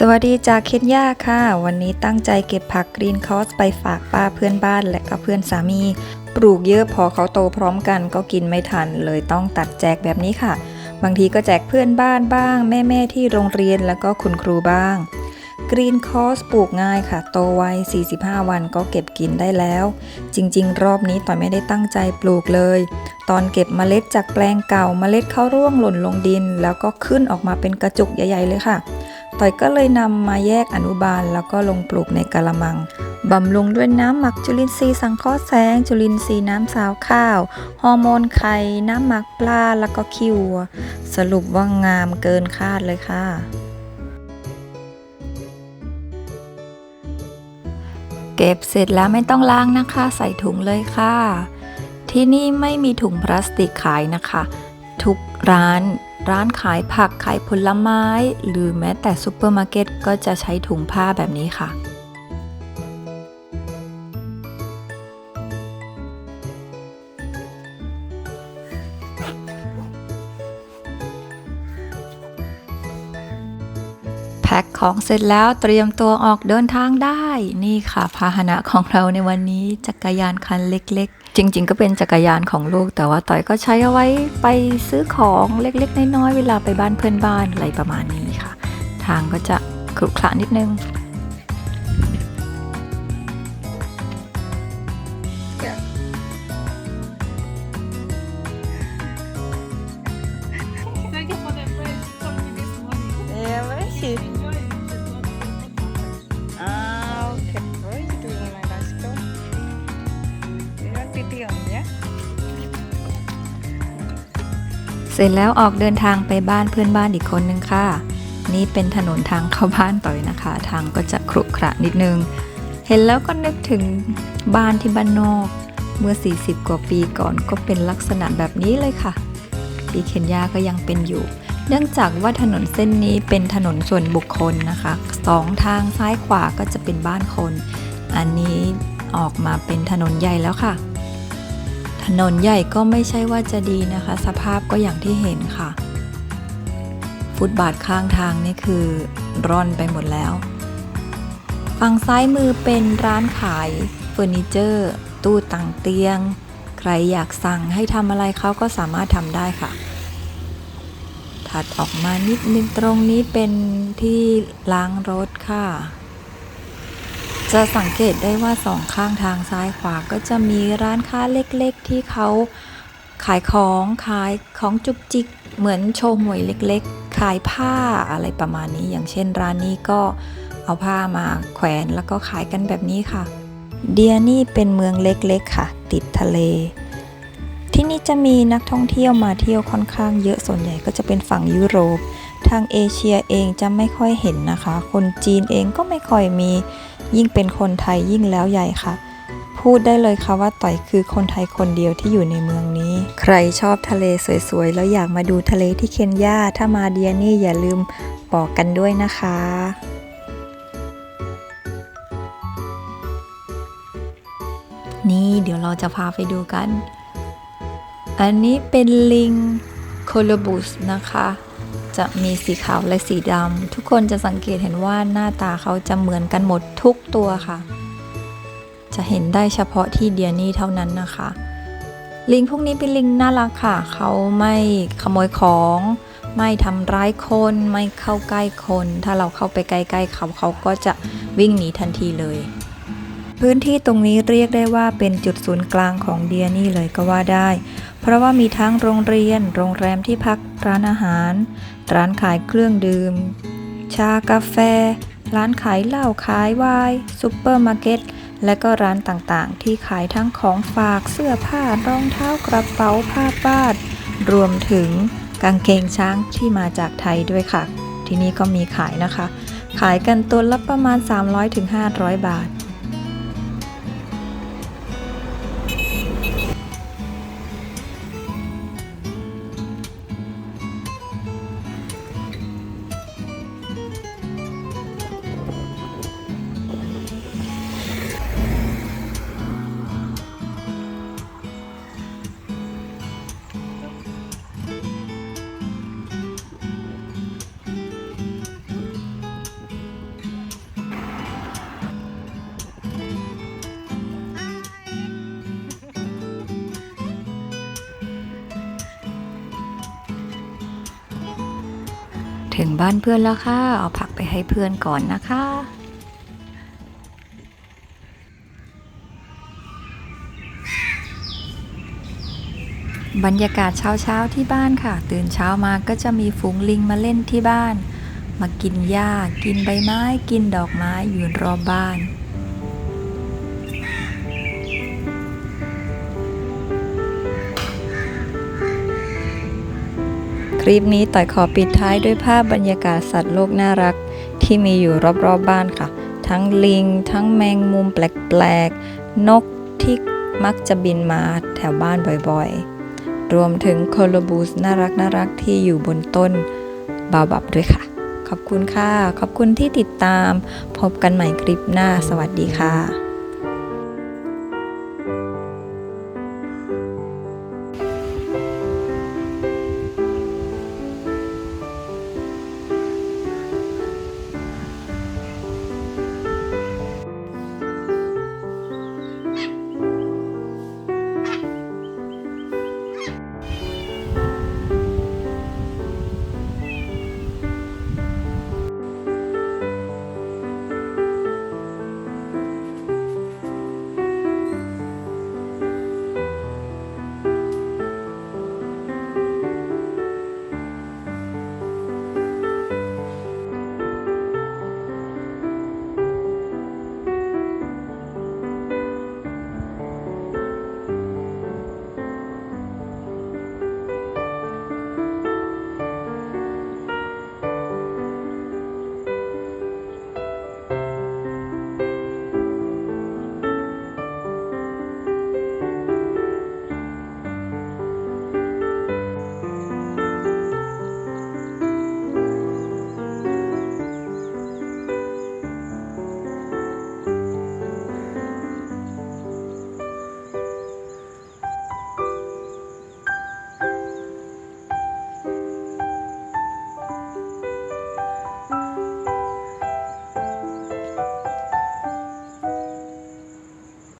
สวัสดีจากเคนยาค่ะ วันนี้ตั้งใจเก็บผักกรีนคอสไปฝากป้าเพื่อนบ้านและก็เพื่อนสามี ปลูกเยอะพอเขาโตพร้อมกันก็กินไม่ทัน เลยต้องตัดแจกแบบนี้ค่ะ บางทีก็แจกเพื่อนบ้านบ้าง แม่ๆที่โรงเรียนแล้วก็คุณครูบ้างกรีนคอสปลูกง่ายค่ะ โตไว 45 วันก็เก็บกินได้แล้ว จริง ๆ รอบนี้ต่อยไม่ได้ตั้งใจปลูกเลย ตอนเก็บเมล็ดจากแปลงเก่าเมล็ดเขาร่วงหล่นลงดิน แล้วก็ขึ้นออกมาเป็นกระจุกใหญ่ ๆ เลยค่ะ ต่อยก็เลยนำมาแยกอนุบาลแล้วก็ลงปลูกในกะละมังบำรุงด้วยน้ำหมักจุลินทรีย์สังเคราะห์แสง จุลินทรีย์น้ำสาวข้าว ฮอร์โมนไข่ น้ำหมักปลา แล้วก็ขี้วัว สรุปว่างามเกินคาดเลยค่ะ เก็บเสร็จแล้วไม่ต้องล้างนะคะ ใส่ถุงเลยค่ะ ที่นี่ไม่มีถุงพลาสติกขายนะคะ ทุกร้าน ร้านขายผักขายผลไม้ หรือแม้แต่ซูเปอร์มาร์เก็ตก็จะใช้ถุงผ้าแบบนี้ค่ะ พ็คของเสร็จแล้วเตรียมตัวออกเดินทางได้ นี่ค่ะพาหนะของเราในวันนี้จักรยานคันเล็ก ๆ จริง ๆ ก็เป็นจักรยานของลูก แต่ว่าต่อยก็ใช้เอาไว้ไปซื้อของเล็ก ๆ น้อยๆเวลาไปบ้านเพื่อนบ้านอะไรประมาณนี้ค่ะ ทางก็จะขรุขระนิดนึง เสร็จแล้วออกเดินทางไปบ้านเพื่อนบ้านอีกคนนึงค่ะ นี่เป็นถนนทางเข้าบ้านต่อยนะคะ ทางก็จะขรุขระนิดนึง เห็นแล้วก็นึกถึงบ้านที่บ้านนอก เมื่อ 40 กว่าปีก่อนก็เป็นลักษณะแบบนี้เลยค่ะที่เคนยาก็ยังเป็นอยู่ เนื่องจากว่าถนนเส้นนี้เป็นถนนส่วนบุคคลนะคะสองทางซ้ายขวาก็จะเป็นบ้านคน อันนี้ออกมาเป็นถนนใหญ่แล้วค่ะ ถนนใหญ่ก็ไม่ใช่ว่าจะดีนะคะ สภาพก็อย่างที่เห็นค่ะ ฟุตบาทข้างทางนี่คือร่อนไปหมดแล้ว ฝั่งซ้ายมือเป็นร้านขายเฟอร์นิเจอร์ ตู้ต่างเตียง ใครอยากสั่งให้ทำอะไรเขาก็สามารถทำได้ค่ะ ถัดออกมานิดนึงตรงนี้เป็นที่ล้างรถค่ะ จะสังเกตได้ว่าสองข้างทางซ้ายขวาก็จะมีร้านค้าเล็กๆ ที่เขาขายของขายของจุกจิก เหมือนโชว์หวยเล็กๆ ขายผ้าอะไรประมาณนี้ อย่างเช่นร้านนี้ก็เอาผ้ามาแขวนแล้วก็ขายกันแบบนี้ค่ะ เดียนี่เป็นเมืองเล็กๆค่ะ ติดทะเล ที่นี่จะมีนักท่องเที่ยวมาเที่ยวค่อนข้างเยอะส่วนใหญ่ก็จะเป็นฝั่งยุโรป ทางเอเชียเองจะไม่ค่อยเห็นนะคะ คนจีนเองก็ไม่ค่อยมี ยิ่งเป็นคนไทยยิ่งแล้วใหญ่ค่ะ พูดได้เลยค่ะว่าต่อยคือคนไทยคนเดียวที่อยู่ในเมืองนี้ ใครชอบทะเลสวยๆ แล้วอยากมาดูทะเลที่เคนยาถ้ามาเดียนี่อย่าลืมบอกกันด้วยนะคะนี่เดี๋ยวเราจะพาไปดูกัน อันนี้เป็นลิงโคลบุสนะคะ จะมีสีขาวและสีดำทุกคนจะสังเกตเห็นว่าหน้าตาเขาจะเหมือนกันหมดทุกตัวค่ะ จะเห็นได้เฉพาะที่เดียนี่เท่านั้นนะคะ ลิงพวกนี้เป็นลิงน่ารักค่ะ เขาไม่ขโมยของ ไม่ทำร้ายคน ไม่เข้าใกล้คน ถ้าเราเข้าไปใกล้ๆเขาเขาก็จะวิ่งหนีทันทีเลยพื้นที่ตรงนี้เรียกได้ว่าเป็นจุดศูนย์กลางของเดียนี่เลยก็ว่าได้ เพราะว่ามีทั้งโรงเรียน โรงแรมที่พัก ร้านอาหาร ร้านขายเครื่องดื่ม ชากาแฟ ร้านขายเหล้าขายไวน์ซูเปอร์มาร์เก็ต และก็ร้านต่างๆ ที่ขายทั้งของฝากเสื้อผ้ารองเท้ากระเป๋าผ้าบ้านรวมถึงกางเกงช้างที่มาจากไทยด้วยค่ะ ที่นี่ก็มีขายนะคะ ขายกันตัวละประมาณ 300-500 บาท ถึงบ้านเพื่อนแล้วค่ะ เอาผักไปให้เพื่อนก่อนนะคะ บรรยากาศเช้าเช้าที่บ้านค่ะ ตื่นเช้ามาก็จะมีฝูงลิงมาเล่นที่บ้าน มากินหญ้า กินใบไม้ กินดอกไม้อยู่รอบบ้าน ลิปนี้ต่อยขอปิดท้ายด้วยภาพบรรยากาศสัตว์โลกน่ารัก ที่มีอยู่รอบๆบบ้านค่ะ ทั้งลิง ทั้งแมงมุมแปลกๆ นกที่มักจะบินมาแถวบ้านบ่อยๆ รวมถึงโคโลบูสน่ารักน่ารักที่อยู่บนต้นบาบับด้วยค่ะ ขอบคุณค่ะ ขอบคุณที่ติดตาม พบกันใหม่คลิปหน้า สวัสดีค่ะ